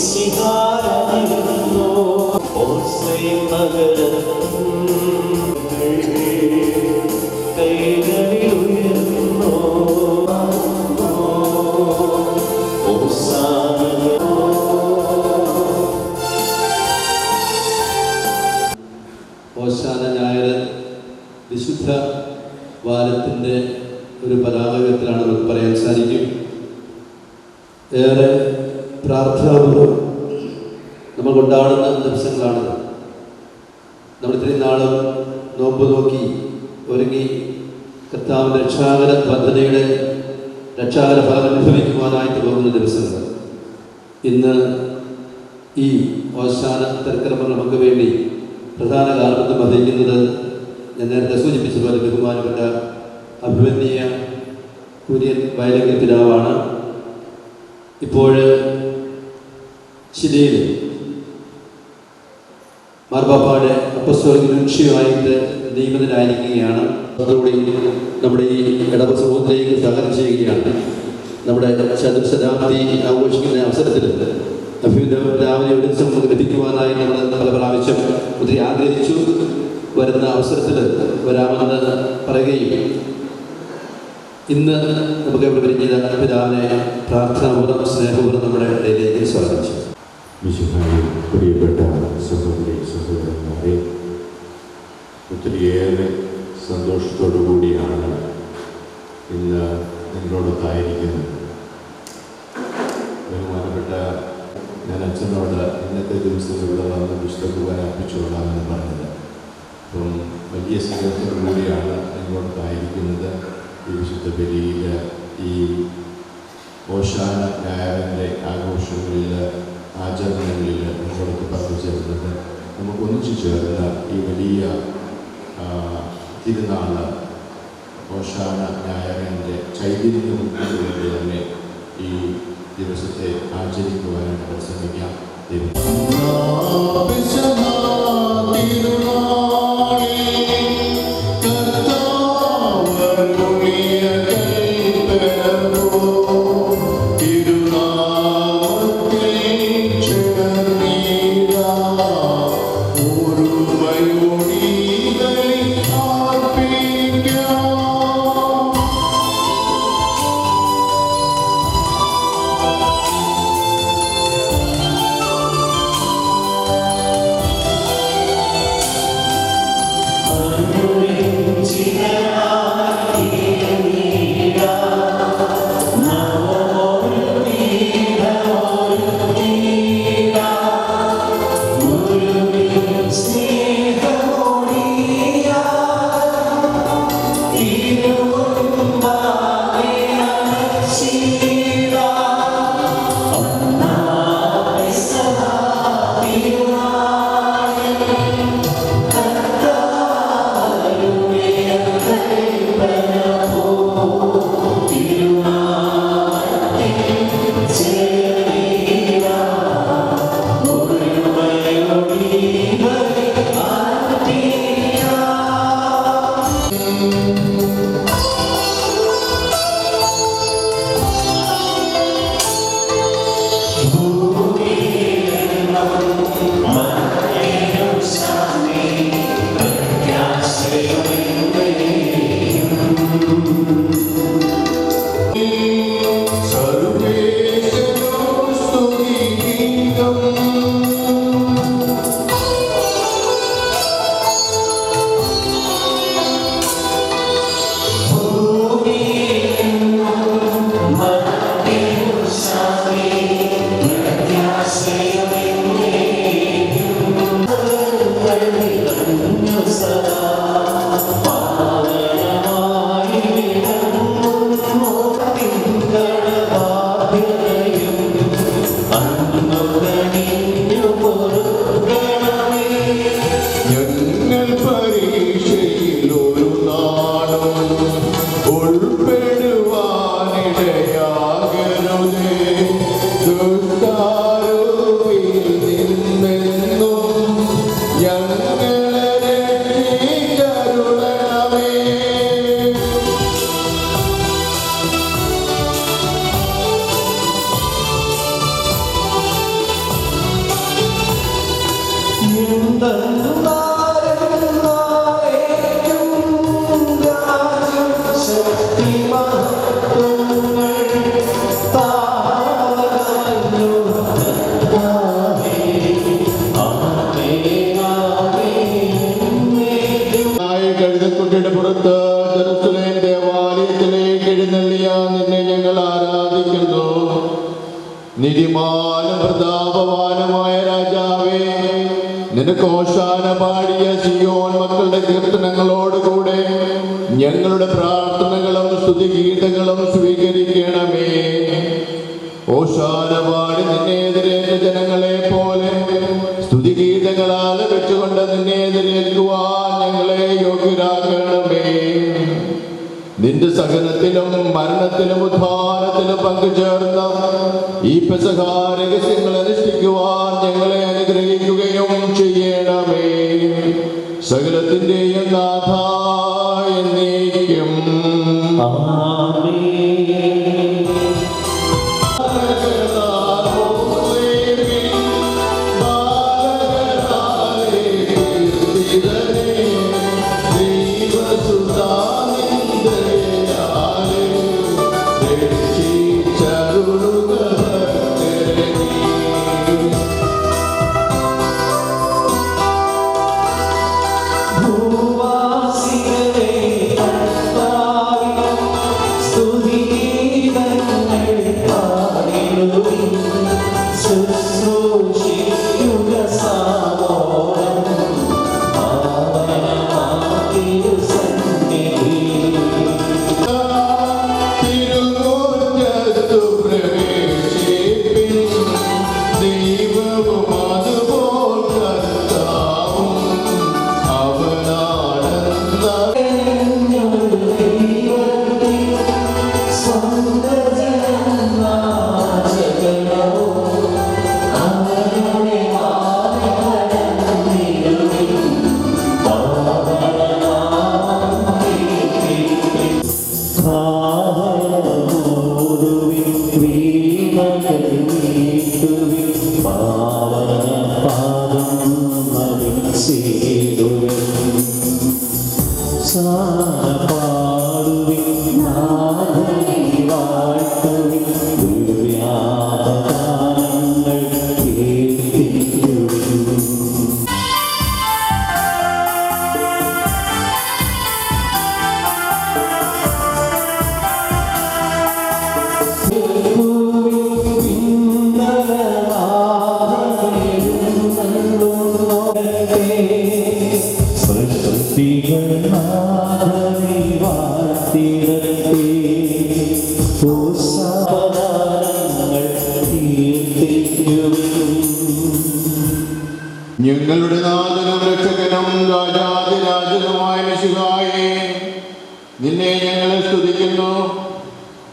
ഓശാന ബഹുമാനപ്പെട്ട അഭിമന്യ കുര്യൻ വയലങ്കൽ പിതാവാണ് ഇപ്പോൾ ചിലയിൽ മാർബാപ്പാടെ അപ്പസ്തോലിക ലക്ഷ്യമായിട്ട് നിയമിതനായിരിക്കുകയാണ് അതോടുകൂടി നമ്മുടെ ഈ ഇടവ സമൂഹത്തിലേക്ക് സഹകരണം ചെയ്യുകയാണ്. നമ്മുടെ ശതശതാബ്ദി ആഘോഷിക്കുന്ന അവസരത്തിൽ അഭ്യുന്നത രാവിലെ ഒരു ദിവസം ലഭിക്കുവാനായി നമ്മൾ പല പ്രാവശ്യം ഒത്തിരി ആഗ്രഹിച്ചു. വരുന്ന അവസരത്തിൽ വരാമെന്ന് പറയുകയും ഇന്ന് നമുക്ക് ഇവിടെ വരുന്ന പിതാവിനെ പ്രാർത്ഥനാപൂർവം സ്നേഹപൂർവം നമ്മുടെ ഇടയിലേക്ക് സ്വാഗതിച്ചു പ്രിയപ്പെട്ട സഹോദരി സഹോദരന്മാരെ ഒത്തിരിയേറെ സന്തോഷത്തോടു കൂടിയാണ് ഇന്ന് നിങ്ങളോടൊത്തായിരിക്കുന്നത്. ബഹുമാനപ്പെട്ട ഞാൻ അച്ഛനോട് ഇന്നത്തെ ദിവസം ഇവിടെ വന്ന് പുസ്തകം അർപ്പിച്ചുകൊള്ളാമെന്ന് പറഞ്ഞത്. അപ്പം വലിയ സ്നേഹത്തോടു കൂടിയാണ് നിങ്ങളോടൊത്തായിരിക്കുന്നത് ഈ വിശുദ്ധ ബലിയിൽ ഈ ഓശാന ഞായറിന്റെ ആഘോഷങ്ങളിൽ ആചരണങ്ങളിൽ നമ്മളൊക്കെ പങ്കുചേർന്നത് നമുക്ക് ഒന്നിച്ചു ചേർന്ന് ഈ വലിയ തിരുനാൾ ഓശാന ഞായറിന്റെ ചൈതന്യം ഉൾക്കൊണ്ടുകൊണ്ട് തന്നെ ഈ ദിവസത്തെ ആചരിക്കുവാനായിട്ട് ശ്രമിക്കാം. ദൈവം. Thank you. പുറത്ത് ജെറുസലേം ദേവാലയത്തിലേക്ക് എഴുന്നള്ളിയ നിന്നെ ഞങ്ങൾ ആരാധിക്കുന്നു. നിധിമാനും പ്രതാപവാനുമായ രാജാവേ നിനക്ക് ഓശാന പാടിയ സിയോൻ മക്കളുടെ കീർത്തനങ്ങളോടുകൂടെ ഞങ്ങളുടെ പ്രാർത്ഥനകളും സ്തുതിഗീതങ്ങളും നിന്റെ സഹനത്തിലും മരണത്തിലും ഉദ്ധാനത്തിലും പങ്കുചേർന്ന ഈ പെസഹ രഹസ്യങ്ങൾ അനുഷ്ഠിക്കുവാൻ ഞങ്ങളെ അനുഗ്രഹിക്കുകയും ചെയ്യണമേ. സകലത്തിന്റെയും നാഥ എന്നേക്കും.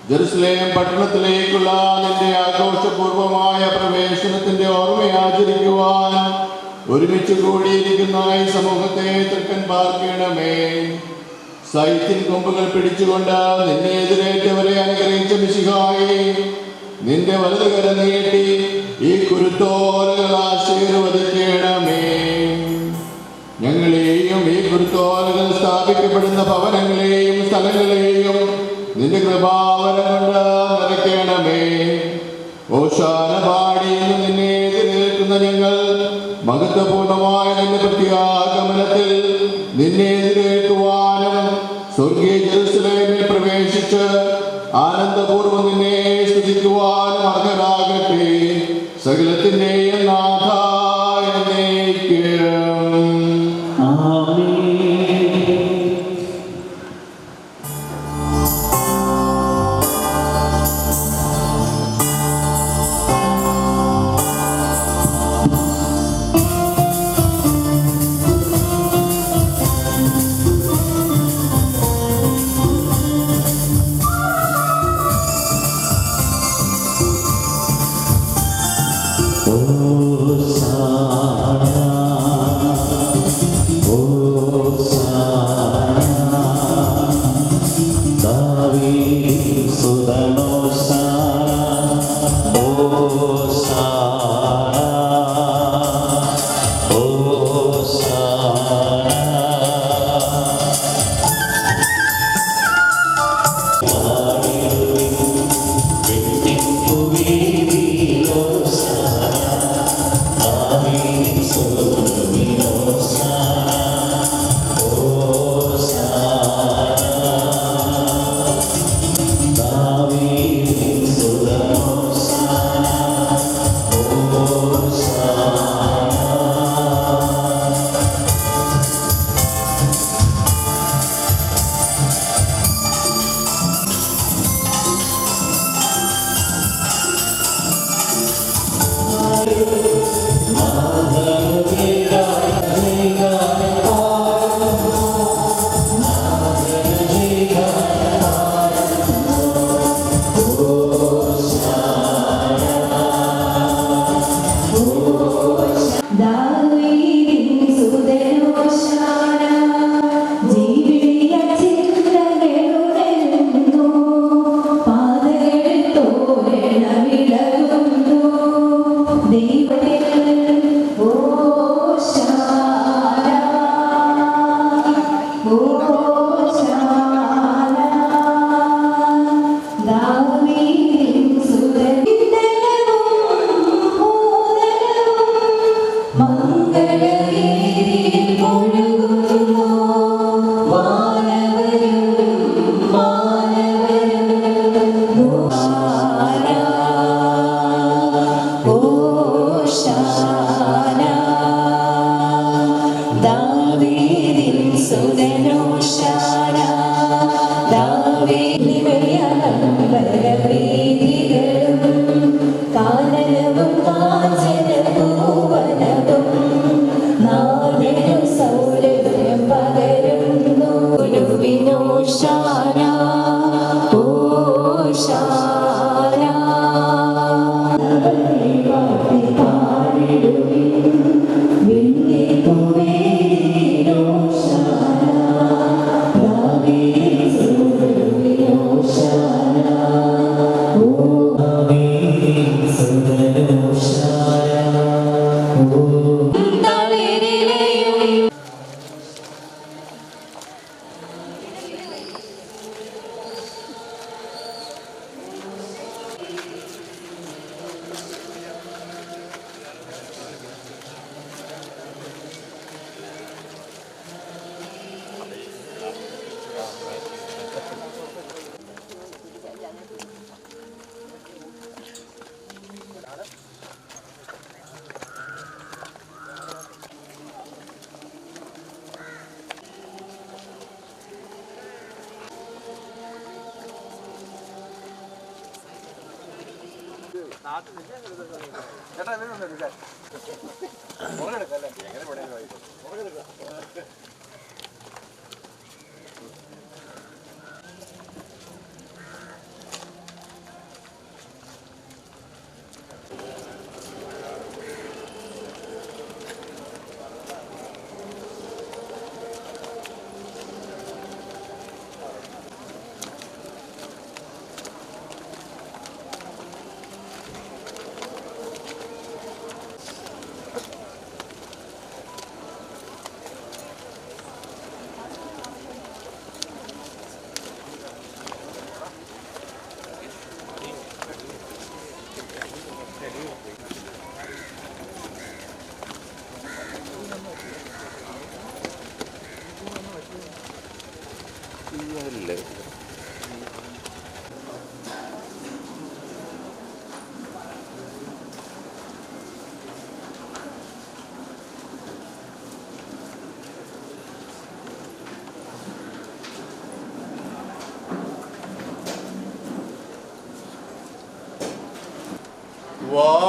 ജെറുസലേം പട്ടണത്തിലേക്കുള്ള നിന്റെ ആഘോഷപൂർവമായ പ്രവേശനത്തിന്റെ ഓർമ്മ ആചരിക്കുവാൻ ഒരുമിച്ച് കൂടിയിരിക്കുന്ന ഈ സമൂഹത്തെ തൃക്കൻ പാർക്കണമേ. സൈത്തിൻ കൊമ്പുകൾ പിടിച്ചുകൊണ്ട് നിന്നെ എതിരേറ്റവരെ അനുഗ്രഹിച്ച മിശിഹായി നിന്റെ വലതുകര നീട്ടി ഈ കുരുത്തോലകൾ ആശീർവദിക്കണമേ. ഞങ്ങളെയും ഈ കുരുത്തോലകൾ സ്ഥാപിക്കപ്പെടുന്ന ഭവനങ്ങളെയും സ്ഥലങ്ങളെയും നിന്റെ കൃപാവരം കൊണ്ട് നിറയ്ക്കണമേ ഓശാന പാടി നിന്നെ എതിരേൽക്കുന്ന ഞങ്ങൾ മഹത്വപൂർണമായ നിന്റെ പ്രത്യാഗമനത്തിൽ നിന്നെ എതിരേൽക്കുവാനും സ്വർഗീയ ജെറുസലേമിൽ പ്രവേശിച്ച് ആനന്ദപൂർവം നിന്നെ സ്തുതിക്കുവാനും അർഹരാകട്ടെ സകലത്തിന്റെയും നാഥ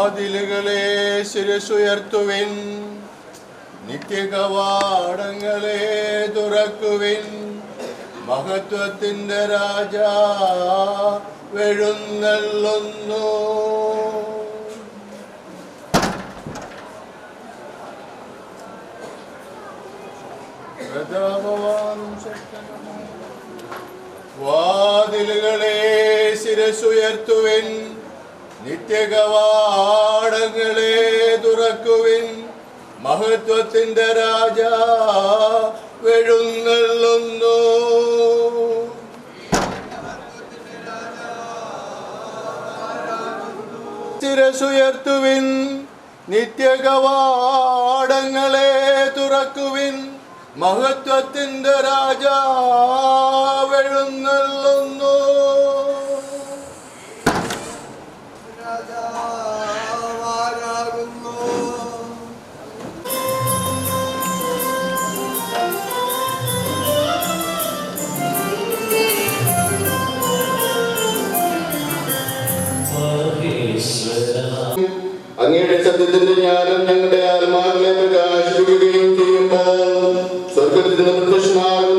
വാതിലുകളെ ശിരസുയർത്തുവിൻ നിത്യകവാടങ്ങളെ തുറക്കുവിൻ. മഹത്വത്തിന്റെ രാജ വെഴുന്നള്ളുന്നു. വാതിലുകളെ ശിരസുയർത്തുവിൻ നിത്യകവാടങ്ങളെ തുറക്കുവിൻ. മഹത്വത്തിന്റെ രാജ വെഴുങ്ങളൊന്നു ശിരസുയർത്തുവിൻ നിത്യകവാടങ്ങളെ തുറക്കുവിൻ. മഹത്വത്തിന്റെ രാജ സത്യത്തിന്റെ ജ്ഞാനം ഞങ്ങളുടെ ആത്മാവിനെ പ്രകാശിപ്പിക്കുകയും ചെയ്യുമ്പോൾ സ്വർഗത്തിൽ നിന്ന് പ്രത്യക്ഷമാകുന്ന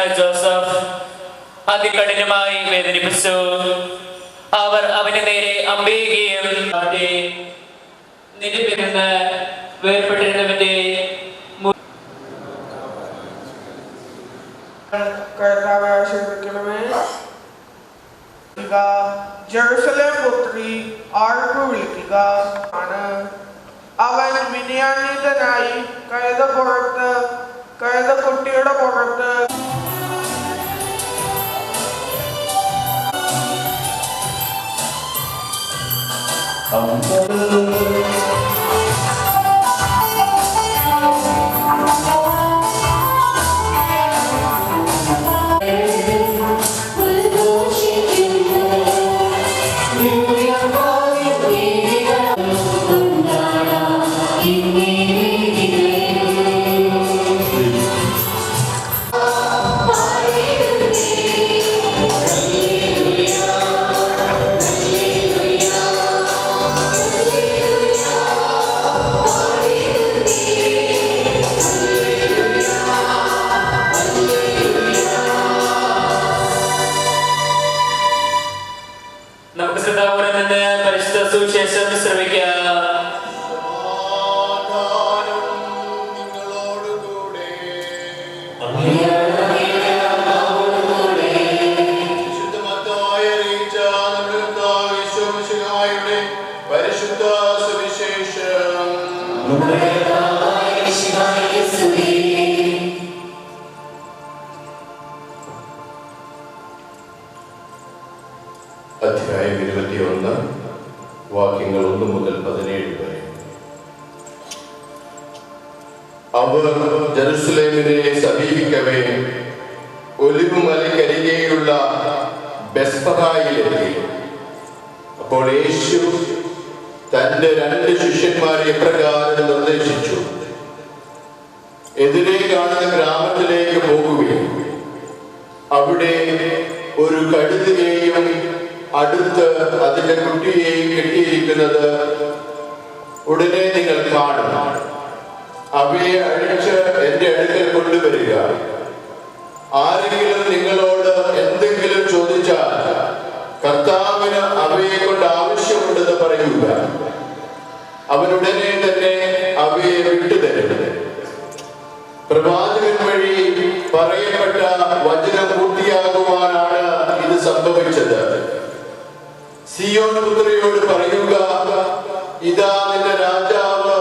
വൃക്ഷമാണ് ജോസഫ് അതികഠിനമായി വേദനിപ്പിച്ചു. അവർ അവന് നേരെ അമ്പയുകയും നിരപ്പിരുന്ന് വേർപ്പെട്ടിരുന്നവന്റെ അവൻ കുട്ടിയുടെ പുറത്ത് നമുക്ക് അധ്യായം ഇരുപത്തിയൊന്ന് വാക്യങ്ങൾ ഒന്ന് മുതൽ പതിനേഴ് വരെ. അവർ ജെറുസലേമിനെ സമീപിക്കവേ ഒലിവുമലക്കരികെയുള്ള ബെസ്പഹായിലെത്തി അപ്പോൾ യേശു തന്റെ രണ്ട് ശിഷ്യന്മാരെ പ്രകാരം നിർദ്ദേശിച്ചു. എതിരെ കാണുന്ന ഗ്രാമത്തിലേക്ക് അടുത്ത് അതിന്റെ കുട്ടിയെയും കെട്ടിയിരിക്കുന്നത് ഉടനെ നിങ്ങൾ കാണും. അവയെ അഴിച്ച് എന്റെ അടുക്കൽ കൊണ്ടുവരിക. ആരെങ്കിലും നിങ്ങളോട് എന്തെങ്കിലും ചോദിച്ചാൽ കർത്താവിന് അവയെ കൊണ്ട് ആവശ്യമുണ്ടെന്ന് പറയുക. അവനുടനെ തന്നെ അവയെ വിട്ടുതരും. പ്രവാചകൻ വഴി പറയപ്പെട്ട വചനം പൂർത്തിയാകുവാനാണ് ഇത് സംഭവിച്ചത്. സിയോൻ പുത്രിയോട് പറയുക ഇതാ നിന്റെ രാജാവ്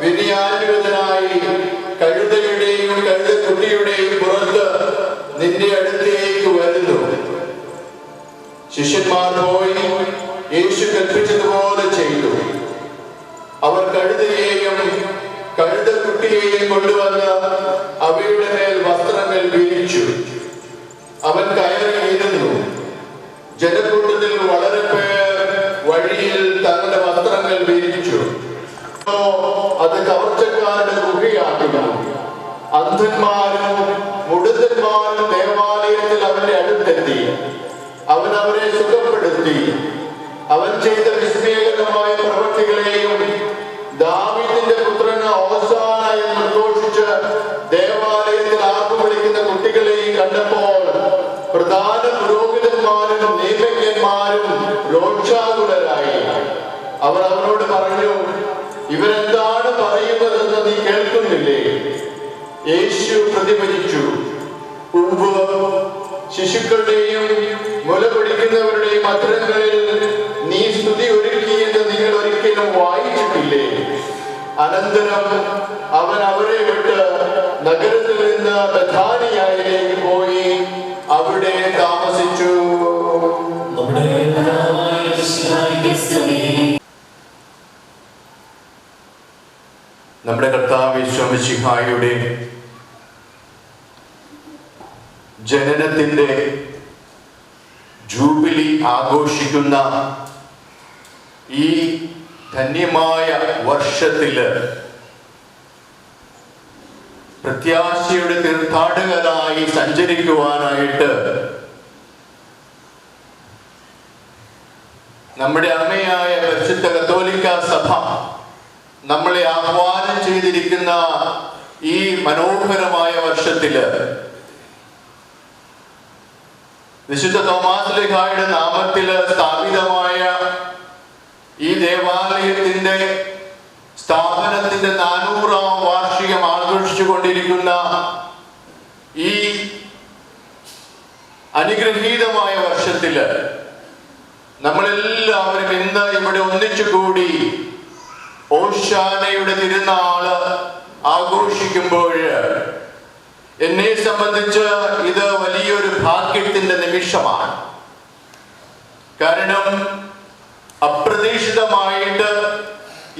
വിനയാന്വിതനായി കഴുതയുടെയും കഴുതക്കുട്ടിയുടെയും പുറത്ത് നിന്റെ അടുത്തേക്ക് വരുന്നു. ശിഷ്യന്മാർ പോയി യേശു കൽപ്പിച്ചതുപോലെ ചെയ്തു. അവർ കഴുതയെയും കഴുതക്കുട്ടിയെയും കൊണ്ടുവന്ന് അവയുടെ മേൽ വസ്ത്രങ്ങൾ വിരിച്ചു. അന്ധന്മാരും മുടുതന്മാരും ദേവാലയത്തിൽ അവന്റെ അടുത്തെത്തി. അവൻ അവരെ സുഖപ്പെടുത്തി. അവൻ ചെയ്ത വിസ്മയകരമായ പ്രവൃത്തികളെയും ദാവിദിന്റെ പുത്രന് ഓസാന എന്ന് ദേവാലയത്തിൽ ആർക്കു വിളിക്കുന്ന കുട്ടികളെയും കണ്ടപ്പോൾ പ്രധാന പുരോഹിതന്മാരും നിയമജ്ഞന്മാരും രോക്ഷാകുലരായി അവർ അവനോട് പറഞ്ഞു ഇവരെന്താണ് പറയുന്നതെന്ന് നീ കേൾക്കുന്നില്ലേ? യേശു പ്രതിഫലിച്ചു. മുമ്പ് ശിശുക്കളുടെയും മുല പിടിക്കുന്നവരുടെയും അത്തരങ്ങളിൽ നീ സ്തുതി ഒരുക്കി എന്ന് നിങ്ങൾ ഒരിക്കലും വായിച്ചിട്ടില്ലേ? അനന്തരം അവൻ അവരെ വിട്ട് നഗരത്തിൽ നിന്ന് ബഥാനിയായിലേക്ക് പോയി അവിടെ താമസിച്ചു. നമ്മുടെ കർത്താവ് വിശ്വമിശിഹായുടെ ജനനത്തിന്റെ ജൂബിലി ആഘോഷിക്കുന്ന ഈ ധന്യമായ വർഷത്തിൽ പ്രത്യാശയുടെ തീർത്ഥാടകരായി സഞ്ചരിക്കുവാനായിട്ട് നമ്മുടെ അമ്മയായ പരിശുദ്ധ കത്തോലിക്ക സഭ നമ്മളെ ആഹ്വാനം ചെയ്തിരിക്കുന്ന ഈ മനോഹരമായ വർഷത്തിൽ വിശുദ്ധ തോമാസ് ലേഖായുടെ നാമത്തിൽ സ്ഥാപിതമായ ഈ ദേവാലയത്തിന്റെ സ്ഥാപനത്തിന്റെ നാനൂറാം വാർഷികം ആഘോഷിച്ചുകൊണ്ടിരിക്കുന്ന ഈ അനുഗ്രഹീതമായ വർഷത്തിൽ നമ്മളെല്ലാവരും ഇന്ന് ഇവിടെ ഒന്നിച്ചു കൂടി ഓശാനയുടെ തിരുനാൾ ആഘോഷിക്കുമ്പോൾ എന്നെ സംബന്ധിച്ച് ഇത് വലിയൊരു ഭാഗ്യത്തിന്റെ നിമിഷമാണ്. കാരണം അപ്രതീക്ഷിതമായിട്ട്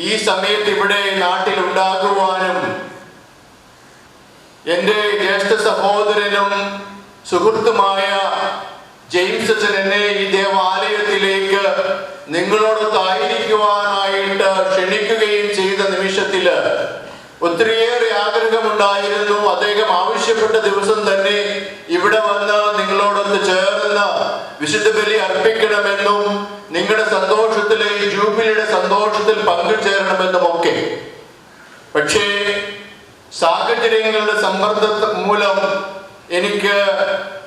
ഈ സമയത്ത് ഇവിടെ നാട്ടിൽ ഉണ്ടാകുവാനും എന്റെ ജ്യേഷ്ഠ സഹോദരനും സുഹൃത്തുമായ ജെയിംസ് അച്ഛൻ എന്നെ ഈ ദേവാലയത്തിലേക്ക് നിങ്ങളോടൊത്തായിരിക്കുവാനായിട്ട് ക്ഷണിക്കുകയും ചെയ്ത നിമിഷത്തിൽ ഒത്തിരിയേറെ ആഗ്രഹമുണ്ടായിരുന്നു. അദ്ദേഹം ആവശ്യപ്പെട്ട ദിവസം തന്നെ ഇവിടെ വന്ന് നിങ്ങളോടൊന്ന് ചേർന്ന് വിശുദ്ധ ബലി അർപ്പിക്കണമെന്നും നിങ്ങളുടെ സന്തോഷത്തിലെ ജൂബിലിയുടെ സന്തോഷത്തിൽ പങ്കുചേരണമെന്നും ഒക്കെ. പക്ഷേ സാഹചര്യങ്ങളുടെ സമ്മർദ്ദ മൂലം എനിക്ക്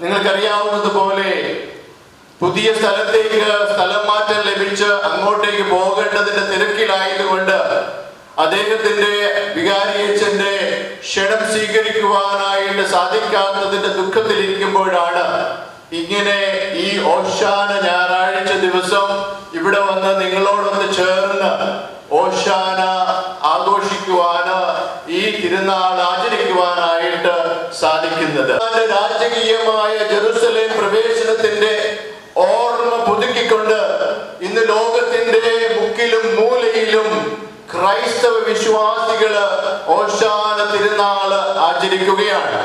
നിങ്ങൾക്കറിയാവുന്നതുപോലെ പുതിയ സ്ഥലത്തേക്ക് സ്ഥലം മാറ്റം ലഭിച്ച് അങ്ങോട്ടേക്ക് പോകേണ്ടതിന്റെ തിരക്കിലായതുകൊണ്ട് അദ്ദേഹത്തിന്റെ വികാരിയച്ഛന്റെ ക്ഷണം സ്വീകരിക്കുവാനായിട്ട് സാധിക്കാത്തതിന്റെ ദുഃഖത്തിലിരിക്കുമ്പോഴാണ് ഇങ്ങനെ ഈ ഓശാന ഞായറാഴ്ച ദിവസം ഇവിടെ വന്ന് നിങ്ങളോടൊന്ന് ചേർന്ന് ഓശാന ആഘോഷിക്കുവാന് ഈ തിരുനാൾ ആചരിക്കുവാനായിട്ട് സാധിക്കുന്നത്. രാജകീയമായ ജെറുസലേം പ്രവേശനത്തിന്റെ ഓർമ്മ പുതുക്കിക്കൊണ്ട് ഇന്ന് ലോകത്തിന്റെ ക്രൈസ്തവ വിശ്വാസികൾ ഓശാന തിരുനാൾ ആചരിക്കുകയാണ്.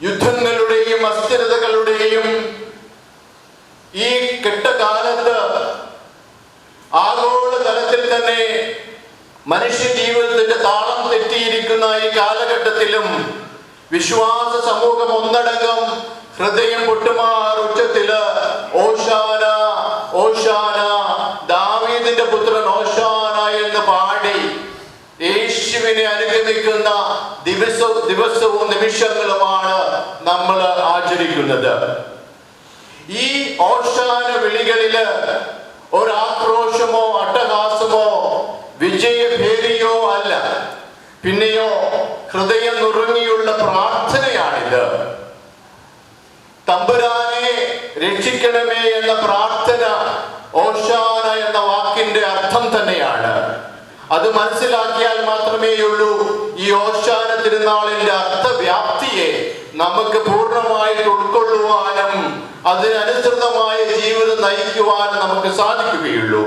യുദ്ധങ്ങളുടെയും അസ്ഥിരതകളുടെയും ഈ കെട്ടകാലത്ത് ആഗോള തലത്തിൽ തന്നെ മനുഷ്യ ജീവിതത്തിന്റെ താളം തെറ്റിയിരിക്കുന്ന ഈ കാലഘട്ടത്തിലും വിശ്വാസ സമൂഹം ഒന്നടങ്കം ഹൃദയം പൊട്ടുമാർ ഉച്ചത്തിൽ ഓശാന ഓശാന പുത്രൻ എന്ന് പാടി യേശുവിനെ അനുഗമിക്കുന്ന ദിവസ ദിവസവും നിമിഷങ്ങളുമാണ് നമ്മൾ ആചരിക്കുന്നത്. ഈ ഓശാന വിളികളിൽ ഒരാക്രോശമോ അട്ടഹാസമോ വിജയഭേരിയോ അല്ല. പിന്നെയോ ഹൃദയം നുറുങ്ങിയുള്ള പ്രാർത്ഥനയാണിത്. തമ്പുരാനെ രക്ഷിക്കണമേ എന്ന പ്രാർത്ഥന ഓശാന എന്ന വാക്കിന്റെ അർത്ഥം തന്നെയാണ്. അത് മനസ്സിലാക്കിയാൽ മാത്രമേയുള്ളൂ ഈ ഓശാന തിരുനാളിന്റെ അർത്ഥവ്യാപ്തിയെ നമുക്ക് പൂർണമായിട്ട് ഉൾക്കൊള്ളുവാനും അതിനനുസൃതമായ ജീവിതം നയിക്കുവാനും നമുക്ക് സാധിക്കുകയുള്ളൂ.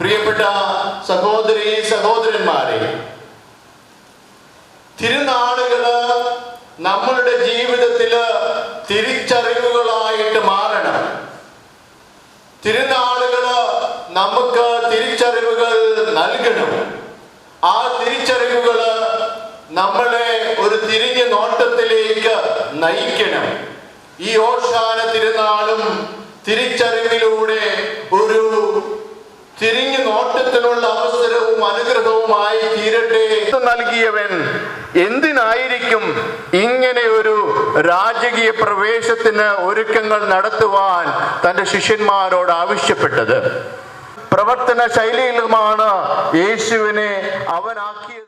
പ്രിയപ്പെട്ട സഹോദരി സഹോദരന്മാരെ തിരുനാളുകൾ നമ്മളുടെ ജീവിതത്തിൽ തിരിച്ചറിവുകളായിട്ട് മാറണം. തിരുനാളുകൾ നമുക്ക് തിരിച്ചറിവുകൾ നൽകണം. ആ തിരിച്ചറിവുകൾ നമ്മളെ ഒരു തിരിഞ്ഞ നോട്ടത്തിലേക്ക് നയിക്കണം. ഈ ഓഷാന തിരുനാളും തിരിച്ചറിവിലൂടെ ഒരു തിരിഞ്ഞു നോട്ടത്തിനുള്ള അവസരവും അനുഗ്രഹവുമായി തീരട്ടെ. നൽകിയവൻ എന്തിനായിരിക്കും ഇങ്ങനെ ഒരു രാജകീയ പ്രവേശത്തിന് ഒരുക്കങ്ങൾ നടത്തുവാൻ തന്റെ ശിഷ്യന്മാരോട് ആവശ്യപ്പെട്ടത്? പ്രവർത്തന ശൈലിയിലുമാണ് യേശുവിനെ അവനാക്കിയത്.